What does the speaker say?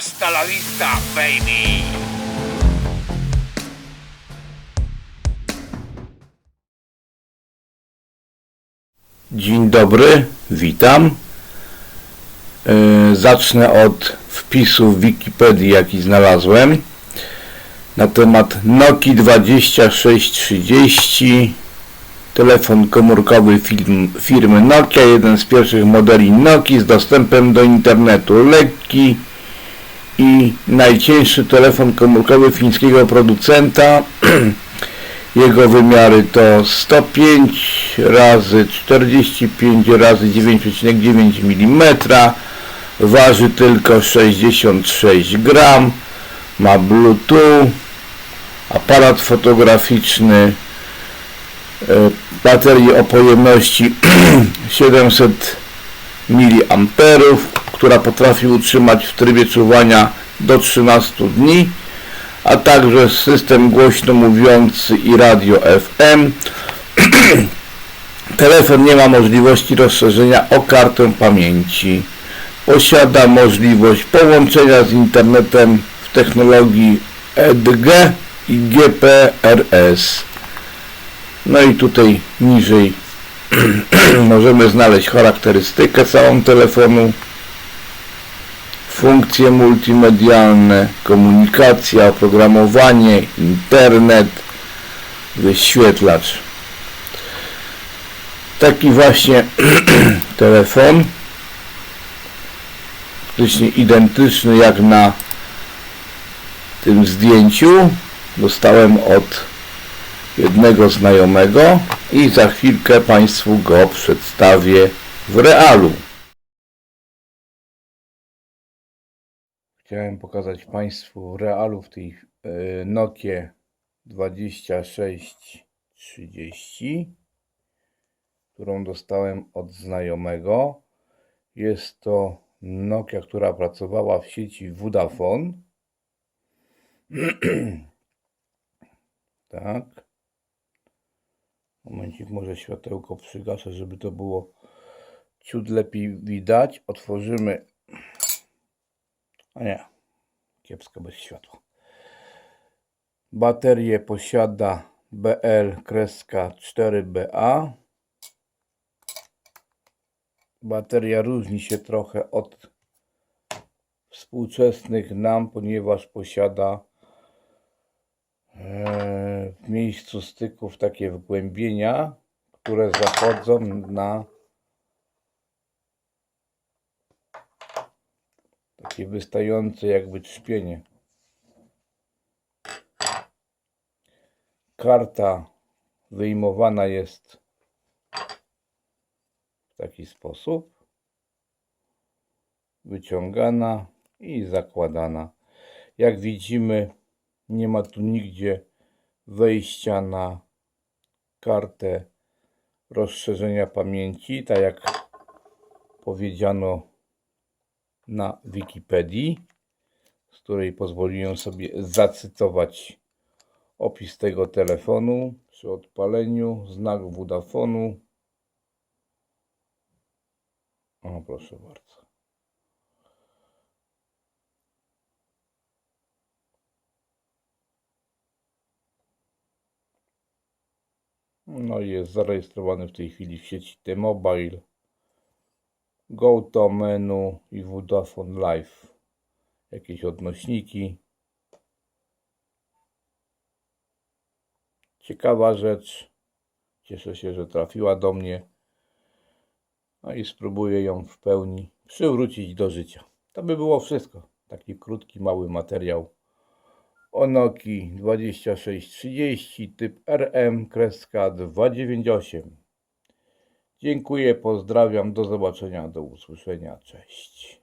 Hasta la vista, baby! Dzień dobry, witam. Yy, Zacznę od wpisu w Wikipedii, jaki znalazłem na temat Nokia 2630. Telefon komórkowy firm, firmy Nokia, jeden z pierwszych modeli Nokia z dostępem do internetu. Lekki i najcieńszy telefon komórkowy fińskiego producenta. Jego wymiary to 105 razy 45 razy 9,9 mm. Waży tylko 66 gram. Ma Bluetooth, aparat fotograficzny, e, baterię o pojemności 700 mA, która potrafi utrzymać w trybie czuwania do 13 dni a także system głośno mówiący i radio FM. Telefon nie ma możliwości rozszerzenia o kartę pamięci. Posiada możliwość połączenia z internetem w technologii EDG i GPRS. No i tutaj niżej możemy znaleźć charakterystykę całą telefonu funkcje multimedialne, komunikacja, oprogramowanie, internet, wyświetlacz. Taki właśnie telefon, praktycznie identyczny jak na tym zdjęciu, dostałem od jednego znajomego i za chwilkę Państwu go przedstawię w realu. Chciałem pokazać Państwu realu w tej Nokie 2630, którą dostałem od znajomego. Jest to Nokia, która pracowała w sieci Vodafone. tak. Momencik, może światełko przygaszę, żeby to było ciut lepiej widać. Otworzymy a nie, kiepsko bez światła. Baterię posiada BL-4BA. Bateria różni się trochę od współczesnych nam, ponieważ posiada e, w miejscu styków takie wgłębienia, które zachodzą na takie wystające jakby trzpienie. Karta wyjmowana jest w taki sposób. Wyciągana i zakładana. Jak widzimy, nie ma tu nigdzie wejścia na kartę rozszerzenia pamięci, tak jak powiedziano na Wikipedii, z której pozwoliłem sobie zacytować opis tego telefonu przy odpaleniu, znak Vodafonu. O, proszę bardzo. No i jest zarejestrowany w tej chwili w sieci T-Mobile. Go to menu i Vodafone Live. Jakieś odnośniki. Ciekawa rzecz. Cieszę się, że trafiła do mnie. No i spróbuję ją w pełni przywrócić do życia. To by było wszystko. Taki krótki, mały materiał o Nokii 2630 typ RM kreska 298. Dziękuję, pozdrawiam, do zobaczenia, do usłyszenia, cześć.